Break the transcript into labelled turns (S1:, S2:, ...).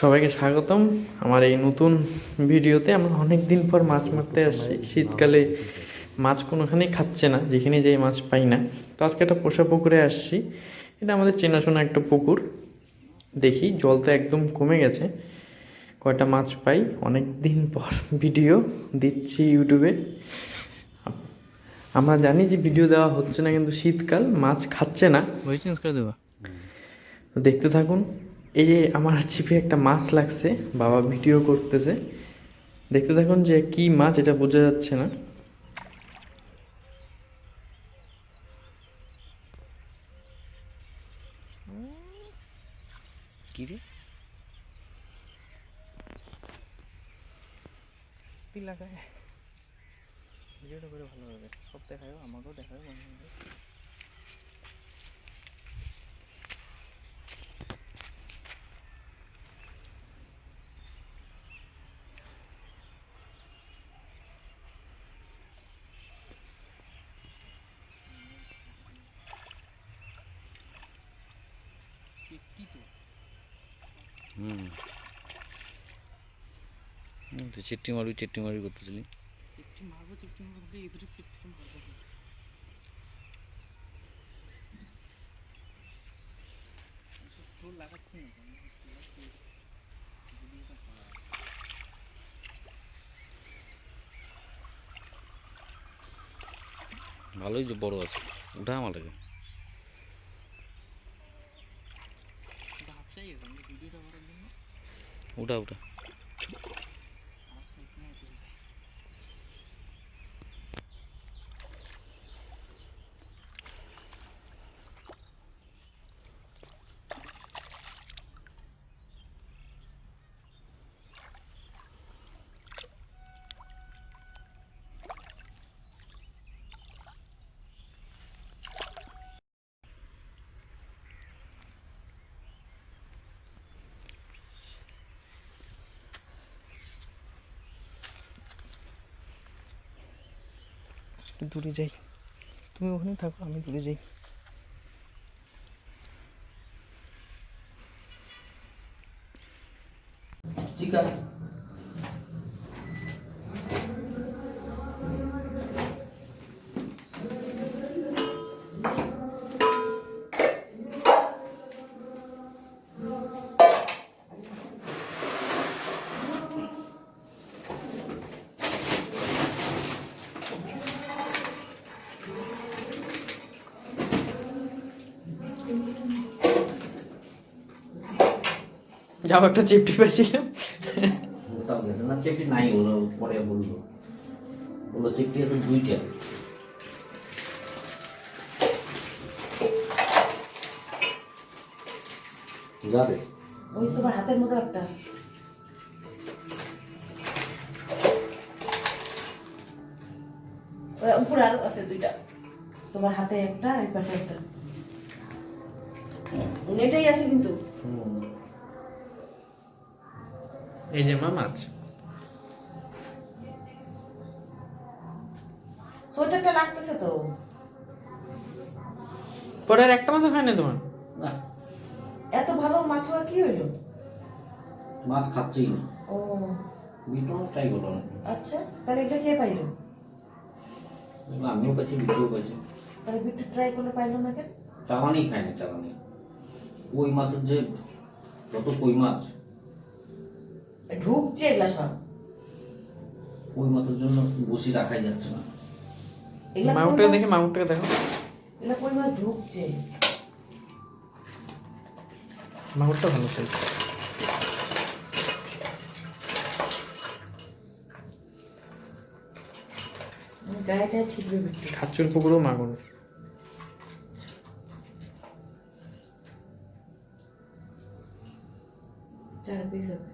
S1: সবাইকে স্বাগতম। আমার এই নতুন ভিডিওতে আমরা অনেক দিন পর মাছ মারতে আসছি। শীতকালে মাছ কোনোখানেই খাচ্ছে না যেখানে যাই মাছ পাই না। তো আজকে একটা পোষা পুকুরে আসছি। এটা আমাদের চেনাশোনা একটা পুকুর। দেখি জল তো একদম কমে গেছে। কয়টা মাছ পাই অনেক দিন পর ভিডিও দিচ্ছি ইউটিউবে। আমরা জানি যে ভিডিও দেওয়া হচ্ছে না কিন্তু শীতকাল মাছ খাচ্ছে না।
S2: চেঞ্জ করে দেবো।
S1: তো দেখতে থাকুন। এই যে আমার ছিপে একটা মাছ লাগছে বাবা ভিডিও করতেছে। দেখতে দেখুন যে কি মাছ এটা বোঝা যাচ্ছে না।
S2: ভিডিওটা করে ভালো হবে। সব দেখাও আমাকেও দেখাও হুম। তুই চিট্টি মারবি চিট্টি মারবি করতেছিলি। ভালোই যে বড় আছে। উঠা আমার লাগে উঠা উঠা
S1: একটু দূরে যাই। তুমি ওখানে থাকো আমি দূরে যাই।
S3: চিকা
S1: যাও একটা চিপটি পাইছিলাম
S3: কোথাও গেছে। না চেকটি নাই ওরা পরে বলল বলল চেকটি আছে দুইটা। যাবে।
S4: ওই তোমার হাতের মতো একটা। ওই উপরে আরও আছে দুইটা। তোমার হাতে একটা আর পাশে একটা। নেটেই আছে কিন্তু।
S1: এই যে মা মাছ।
S4: সোয়েটারটা লাগতেছে তো।
S1: পরে আর একটা মাছও খায় না তোমার?
S3: না।
S4: এত ভালো মাছ হওয়া কি হইল?
S3: মাছ খাচ্ছেই না।
S4: ও।
S3: বিটন ট্রাই করল না
S4: আচ্ছা তাহলে এটা কে পাইলো?
S3: আমিও পাচ্ছি বিটুও পাচ্ছি
S4: তাহলে বিট্টু ট্রাই করলে পাইলো না কেন?
S3: চালানি খায় না চালানি কই মাছের যে যত কই মাছ।
S4: ঢুকছে এগুলা সব।
S3: ওই মাছের জন্য বসি রাখাই যাচ্ছে না।
S4: কই
S1: দেখে মাউটটাকে দেখো।
S4: এগুলা কই মাছ ঢুকছে?
S1: মাউটটা ভালো সাইজ
S4: গায়ে গায়ে ছিটবে
S1: খাচ্চুর পুকুরও মাগুর।
S4: চার পিস হবে।